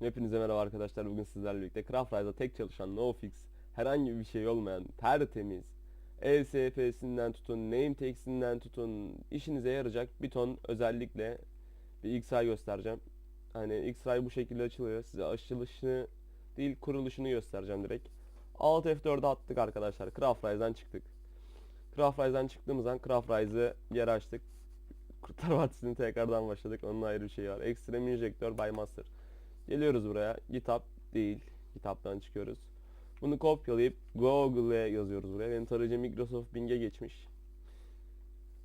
Hepinize merhaba arkadaşlar. Bugün sizlerle birlikte Craft Rise'da tek çalışan, no fix, herhangi bir şey olmayan, tertemiz, ESP'sinden tutun, name tags'inden tutun, işinize yarayacak bir ton özellikle bir X-Ray göstereceğim. Hani X-Ray bu şekilde açılıyor. Size açılışını değil kuruluşunu göstereceğim direkt. Alt F4'e attık arkadaşlar. Craft Rise'dan çıktık. Craft Rise'dan çıktığımız an Craft Rise'ı geri açtık. Kurtar Vadisi'ni tekrardan başladık. Onun ayrı bir şeyi var. Extreme Injector by Master. Geliyoruz buraya. GitHub değil. GitHub'dan çıkıyoruz. Bunu kopyalayıp Google'e yazıyoruz buraya. Benim tarayıcı Microsoft Bing'e geçmiş.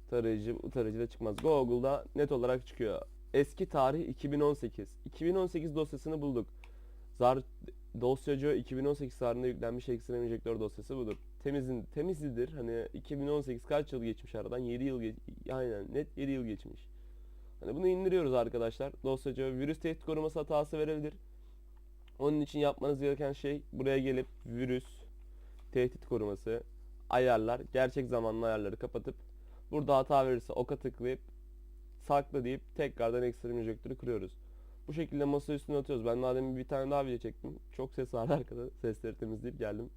Tarayıcı bu tarayıcıda çıkmaz. Google'da net olarak çıkıyor. Eski tarih 2018. 2018 dosyasını bulduk. Zar dosyacı 2018 tarihinde yüklenmiş Extreme Injector dosyası budur. Temizin temizlidir. Hani 2018 kaç yıl geçmiş aradan? 7 yıl geç aynen net 7 yıl geçmiş. Hani bunu indiriyoruz arkadaşlar. Dosyacı virüs tehdit koruması hatası verebilir. Onun için yapmanız gereken şey buraya gelip virüs tehdit koruması ayarlar, gerçek zamanlı ayarları kapatıp burada hata verirse oka tıklayıp sakla deyip tekrardan ekstrem injektörü kırıyoruz. Bu şekilde masa üstüne atıyoruz. Ben daha bir tane daha video çektim. Çok ses vardı arkada. Sesleri temizleyip geldim.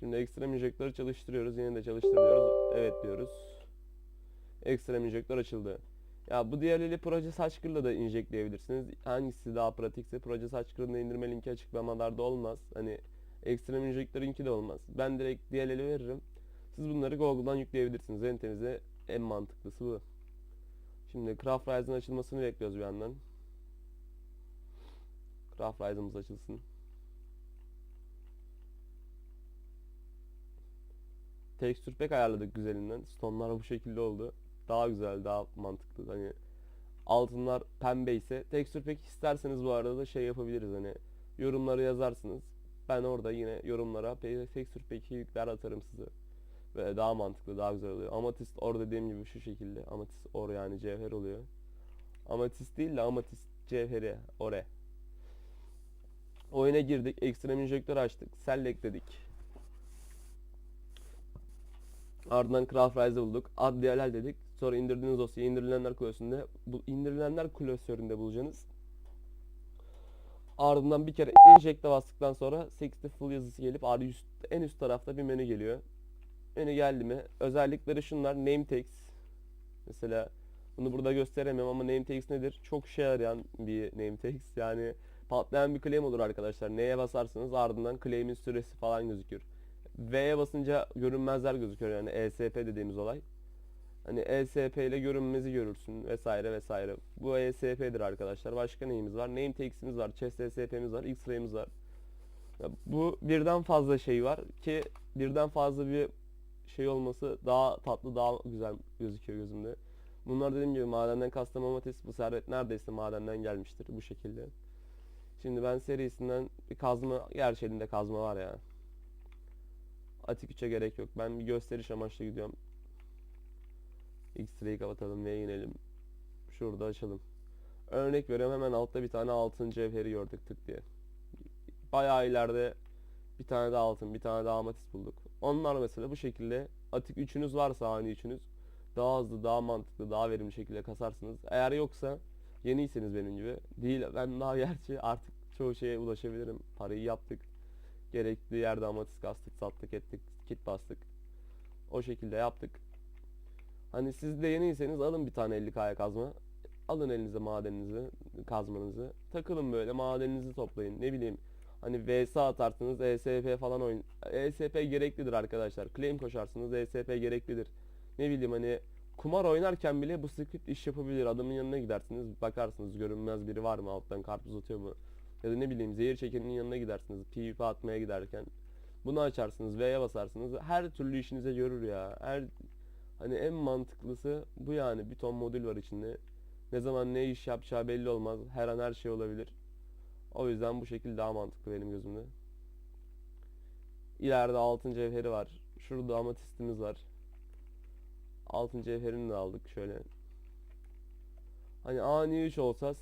Şimdi ekstrem injektörü çalıştırıyoruz. Yine de çalıştır diyoruz. Evet diyoruz. Ekstrem injektör açıldı. Ya bu diğerleri proje saçkırla da injekleyebilirsiniz. Hangisi daha pratikse proje saçkırını indirme linki açıklamalarda olmaz. Hani ekstrem injektörünki de olmaz. Ben direkt diğerleri veririm. Siz bunları Google'dan yükleyebilirsiniz. En temizi, en mantıklısı bu. Şimdi Craft Rise'ın açılmasını bekliyoruz bir yandan. Craft Rise'ımız açılsın. Texture pack ayarladık güzelinden. Stone'lar bu şekilde oldu. Daha güzel, daha mantıklı. Hani altınlar pembe ise texture pack isterseniz bu arada da şey yapabiliriz hani yorumları yazarsınız. Ben orada yine yorumlara pe- texture pack'i yükler atarım size. Ve daha mantıklı, daha güzel oluyor. Amatist or dediğim gibi şu şekilde. Amatist or yani cevher oluyor. Amatist değil de amatist cevheri ore. Oyuna girdik. Ekstrem injektör açtık. Select dedik. Ardından Craft Rise'ı bulduk. Add DLL dedik. Sonra indirdiğiniz dosyayı indirilenler klasöründe bu indirilenler klasöründe bulacaksınız. Ardından bir kere inject'e bastıktan sonra 60 full yazısı gelip üst, en üst tarafta bir menü geliyor. Menü geldi mi? Özellikleri şunlar. Name tags. Mesela bunu burada gösteremiyorum ama name tags nedir? Çok işe yarayan bir name tags. Yani patlayan bir claim olur arkadaşlar. Neye basarsanız ardından claim'in süresi falan gözükür. V'ye basınca görünmezler gözüküyor yani ESP dediğimiz olay. Hani ESP ile görünmezi görürsün vesaire vesaire. Bu ESP'dir arkadaşlar. Başka neyimiz var? Name tags'imiz var. Chest ESP'miz var. X-ray'imiz var. Ya bu birden fazla şey var ki birden fazla bir şey olması daha tatlı daha güzel gözüküyor gözümde. Bunlar dediğim gibi madenden kastım amatis bu servet neredeyse madenden gelmiştir bu şekilde. Şimdi ben serisinden bir kazma gerçi elinde kazma var ya. Atik 3'e gerek yok. Ben bir gösteriş amaçlı gidiyorum. X-ray'i kapatalım ve inelim. Şurada açalım. Örnek veriyorum hemen altta bir tane altın cevheri gördük tık diye. Bayağı ileride bir tane daha altın, bir tane daha amatist bulduk. Onlar mesela bu şekilde atik üçünüz varsa ani üçünüz daha hızlı, daha mantıklı, daha verimli şekilde kasarsınız. Eğer yoksa yeniyseniz benim gibi değil ben daha gerçi artık çoğu şeye ulaşabilirim. Parayı yaptık. Gerekli yerde amatist kastık, sattık, ettik, kit bastık. O şekilde yaptık. Hani siz de yeniyseniz alın bir tane 50k'ya kazma. Alın elinize madeninizi, kazmanızı. Takılın böyle madeninizi toplayın. Ne bileyim hani vs atarsınız ESP falan oyun. ESP gereklidir arkadaşlar. Claim koşarsınız ESP gereklidir. Ne bileyim hani kumar oynarken bile bu script iş yapabilir. Adamın yanına gidersiniz bakarsınız görünmez biri var mı alttan karpuz atıyor mu? Ya da ne bileyim zehir çekenin yanına gidersiniz PvP atmaya giderken. Bunu açarsınız V'ye basarsınız. Her türlü işinize görür ya. Her hani en mantıklısı bu yani. Bir ton modül var içinde. Ne zaman ne iş yapacağı belli olmaz. Her an her şey olabilir. O yüzden bu şekilde daha mantıklı benim gözümde. İleride altın cevheri var. Şurada amatistimiz var. Altın cevherini de aldık şöyle. Hani ani 3 olsa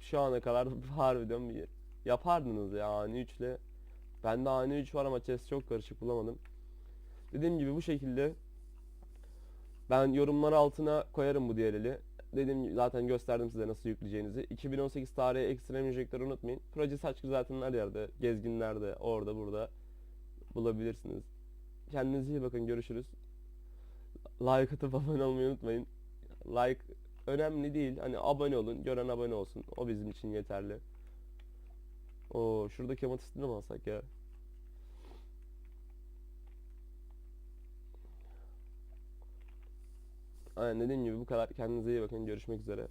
şu ana kadar harbiden bir yapardınız ya ani 3 ile. Bende ani 3 var ama chest çok karışık bulamadım. Dediğim gibi bu şekilde ben yorumlar altına koyarım bu diğer eli. dediğim gibi zaten gösterdim size nasıl yükleyeceğinizi. 2018 tarihi Extreme Injector'ı unutmayın. Proje saçkı zaten her yerde. Gezginlerde, orada burada bulabilirsiniz. Kendinize iyi bakın. Görüşürüz. Like atıp abone olmayı unutmayın. Like önemli değil. Hani abone olun. Gören abone olsun. O bizim için yeterli. Oo, şuradaki amatistini mi alsak ya? Aynen dediğim gibi bu kadar. Kendinize iyi bakın. Görüşmek üzere.